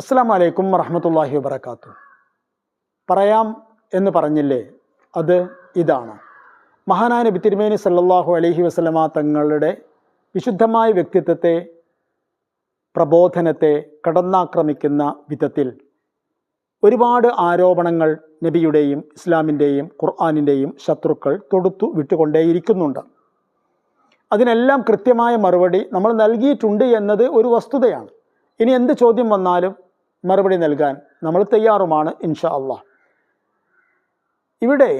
അസ്സാം വലൈക്കും വറഹമത്തല്ലാഹി വബർക്കാത്തു പറയാം എന്ന് പറഞ്ഞില്ലേ? അത് ഇതാണ്. മഹാനായ നബി തിരുമേനി സല്ലാഹു അലഹി വസ്ലമ തങ്ങളുടെ വിശുദ്ധമായ വ്യക്തിത്വത്തെ പ്രബോധനത്തെ കടന്നാക്രമിക്കുന്ന വിധത്തിൽ ഒരുപാട് ആരോപണങ്ങൾ നബിയുടെയും ഇസ്ലാമിന്റെയും ഖുർആാനിന്റെയും ശത്രുക്കൾ തൊടുത്തു വിട്ടുകൊണ്ടേയിരിക്കുന്നുണ്ട്. അതിനെല്ലാം കൃത്യമായ മറുപടി നമ്മൾ നൽകിയിട്ടുണ്ട് എന്നത് ഒരു വസ്തുതയാണ്. ഇനി എന്ത് ചോദ്യം വന്നാലും മറുപടി നൽകാൻ നമ്മൾ തയ്യാറുമാണ് ഇൻഷാ അള്ളാഹ് ഇവിടെ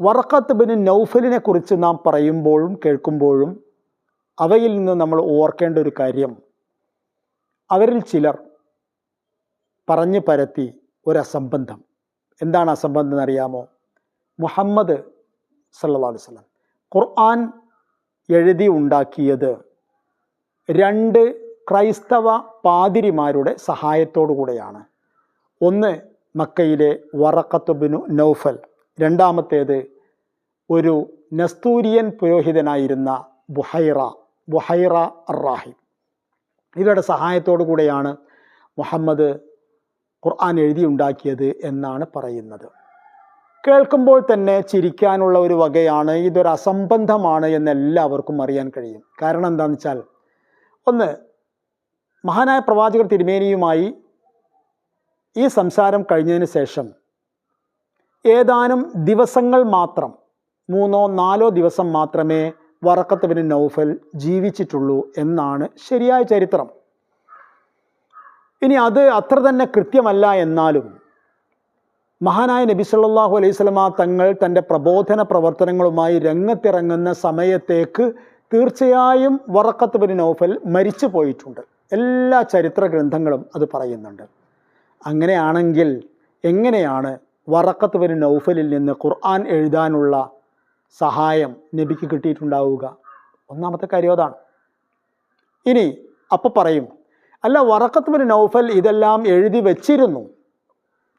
വറക്കത്ത് ബിൻ നൗഫലിനെ കുറിച്ച് നാം പറയുമ്പോഴും കേൾക്കുമ്പോഴും അവയിൽ നിന്ന് നമ്മൾ ഓർക്കേണ്ട ഒരു കാര്യം. അവരിൽ ചിലർ പറഞ്ഞു പരത്തി ഒരു അസംബന്ധം എന്താണ് അസംബന്ധം എന്നറിയാമോ? മുഹമ്മദ് സല്ലാ അലൈഹി വസല്ലം ഖുർആൻ എഴുതി ഉണ്ടാക്കിയത് രണ്ട് ക്രൈസ്തവ പാതിരിമാരുടെ കൂടെയാണ്. ഒന്ന് മക്കയിലെ വറക്കത്തുബിനു നൗഫൽ. രണ്ടാമത്തേത് ഒരു നസ്തൂരിയൻ പുരോഹിതനായിരുന്ന ബുഹൈറ ബുഹൈറ അറാഹിം ഇവരുടെ കൂടെയാണ് മുഹമ്മദ് ഖുർആൻ എഴുതിയുണ്ടാക്കിയത് എന്നാണ് പറയുന്നത്. കേൾക്കുമ്പോൾ തന്നെ ചിരിക്കാനുള്ള ഒരു വകയാണ് ഇതൊരു അസംബന്ധമാണ് എന്ന് എല്ലാവർക്കും അറിയാൻ കഴിയും. കാരണം എന്താണെന്ന് വെച്ചാൽ ഒന്ന് മഹാനായ പ്രവാചകർ തിരുമേനിയുമായി ഈ സംസാരം കഴിഞ്ഞതിന് ശേഷം ഏതാനും ദിവസങ്ങൾ മാത്രം മൂന്നോ നാലോ ദിവസം മാത്രമേ വറക്കത്ത് ബിൻ നൗഫൽ ജീവിച്ചിട്ടുള്ളൂ എന്നാണ് ശരിയായ ചരിത്രം. ഇനി അത് അത്ര തന്നെ കൃത്യമല്ല എന്നാലും മഹാനായ നബി സല്ലാഹു അലൈഹി സ്വലമ തങ്ങൾ തന്റെ പ്രബോധന പ്രവർത്തനങ്ങളുമായി രംഗത്തിറങ്ങുന്ന സമയത്തേക്ക് തീർച്ചയായും വറക്കത്ത് ബിൻ നൗഫൽ മരിച്ചു പോയിട്ടുണ്ട് എല്ലാ ചരിത്ര ഗ്രന്ഥങ്ങളും അത് പറയുന്നുണ്ട്. അങ്ങനെയാണെങ്കിൽ എങ്ങനെയാണ് വറക്കത്ത് വരും നൗഫലിൽ നിന്ന് ഖുർആൻ എഴുതാനുള്ള സഹായം നബിക്ക് കിട്ടിയിട്ടുണ്ടാവുക? ഒന്നാമത്തെ കാര്യം അതാണ്. ഇനി അപ്പം പറയും അല്ല വറക്കത്ത് ബിൻ നൗഫൽ ഇതെല്ലാം എഴുതി വച്ചിരുന്നു.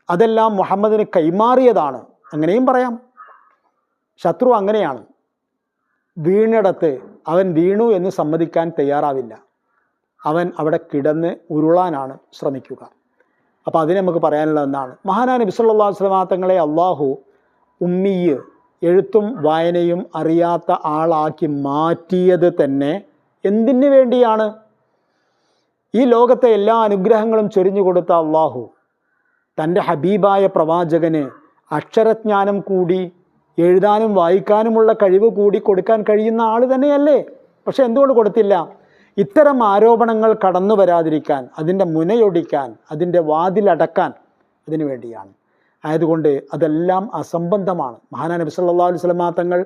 അതെല്ലാം മുഹമ്മദിന് കൈമാറിയതാണ്. അങ്ങനെയും പറയാം. ശത്രു അങ്ങനെയാണ്. വീണിടത്ത് അവൻ വീണു എന്ന് സമ്മതിക്കാൻ തയ്യാറാവില്ല. അവൻ അവിടെ കിടന്ന് ഉരുളാനാണ് ശ്രമിക്കുക. അപ്പോൾ അതിനെ നമുക്ക് പറയാനുള്ള ഒന്നാണ് മഹാനായ നബി സല്ലല്ലാഹു അലൈഹി വസല്ലം തങ്ങളെ അള്ളാഹു ഉമ്മിയ് എഴുത്തും വായനയും അറിയാത്ത ആളാക്കി മാറ്റിയത് തന്നെ എന്തിനു വേണ്ടിയാണ്? ഈ ലോകത്തെ എല്ലാ അനുഗ്രഹങ്ങളും ചൊരിഞ്ഞു കൊടുത്ത അള്ളാഹു തന്റെ ഹബീബായ പ്രവാചകന് അക്ഷരജ്ഞാനം കൂടി എഴുതാനും വായിക്കാനുമുള്ള കഴിവ് കൂടി കൊടുക്കാൻ കഴിയുന്ന ആൾ തന്നെയല്ലേ? പക്ഷെ എന്തുകൊണ്ട് കൊടുത്തില്ല? ഇത്തരം ആരോപണങ്ങൾ കടന്നു വരാതിരിക്കാൻ അതിന്റെ മുനയൊടിക്കാൻ അതിന്റെ വാതിലടക്കാൻ അതിനു വേണ്ടിയാണ്. ആയതുകൊണ്ട് അതെല്ലാം അസംബന്ധമാണ്. മഹാനാ നബി സല്ലല്ലാഹു അലൈഹി വസല്ലമ തങ്ങൾ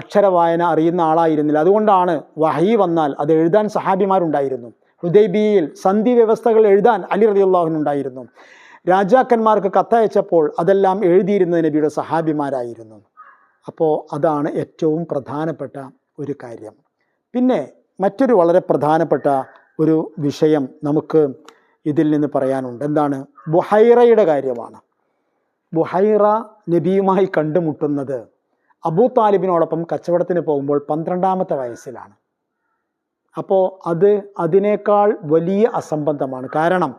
അക്ഷരവായന അറിയുന്ന ആളായിരുന്നില്ല. അതുകൊണ്ടാണ് വഹി വന്നാൽ അത് എഴുതാൻ സഹാബിമാരുണ്ടായിരുന്നു. ഹുദൈബിയിൽ സന്ധി വ്യവസ്ഥകൾ എഴുതാൻ അലി റളിയല്ലാഹുവിനുണ്ടായിരുന്നു രാജാക്കന്മാർക്ക് കത്തയച്ചപ്പോൾ അതെല്ലാം എഴുതിയിരുന്നത് നബിയുടെ സഹാബിമാരായിരുന്നു. അപ്പോൾ അതാണ് ഏറ്റവും പ്രധാനപ്പെട്ട ഒരു കാര്യം. പിന്നെ മറ്റൊരു വളരെ പ്രധാനപ്പെട്ട ഒരു വിഷയം നമുക്ക് ഇതിൽ നിന്ന് പറയാനുണ്ട്. എന്താണ്? ബുഹൈറയുടെ കാര്യമാണ്. ബുഹൈറ നബിയുമായി കണ്ടുമുട്ടുന്നത് അബൂ താലിബിനോടൊപ്പം കച്ചവടത്തിന് പോകുമ്പോൾ പന്ത്രണ്ടാമത്തെ വയസ്സിലാണ്. അപ്പോൾ അത് അതിനേക്കാൾ വലിയ അസംബന്ധമാണ്. കാരണം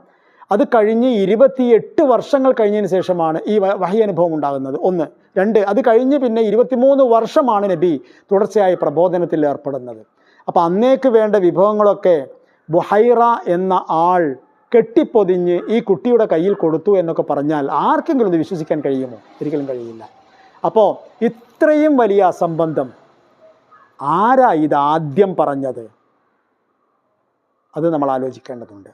അത് കഴിഞ്ഞ് ഇരുപത്തിയെട്ട് വർഷങ്ങൾ കഴിഞ്ഞതിന് ശേഷമാണ് ഈ വഹി അനുഭവം ഉണ്ടാകുന്നത്. ഒന്ന്. രണ്ട്. അത് കഴിഞ്ഞ് പിന്നെ ഇരുപത്തിമൂന്ന് വർഷമാണ് നബി തുടർച്ചയായി പ്രബോധനത്തിൽ ഏർപ്പെടുന്നത്. അപ്പോൾ അന്നേക്ക് വേണ്ട വിഭവങ്ങളൊക്കെ ബുഹൈറ എന്ന ആൾ കെട്ടിപ്പൊതിഞ്ഞ് ഈ കുട്ടിയുടെ കയ്യിൽ കൊടുത്തു എന്നൊക്കെ പറഞ്ഞാൽ ആർക്കെങ്കിലും ഇത് വിശ്വസിക്കാൻ കഴിയുമോ? ഒരിക്കലും കഴിയില്ല. അപ്പോൾ ഇത്രയും വലിയ അസംബന്ധം. ആരാ ഇത് ആദ്യം പറഞ്ഞത്? അത് നമ്മൾ ആലോചിക്കേണ്ടതുണ്ട്.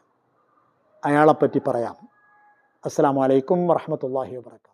അയാളെപ്പറ്റി പറയാം. അസ്സാം വലൈക്കും വറഹമത്തല്ലാഹി വാബർക്കാത്തു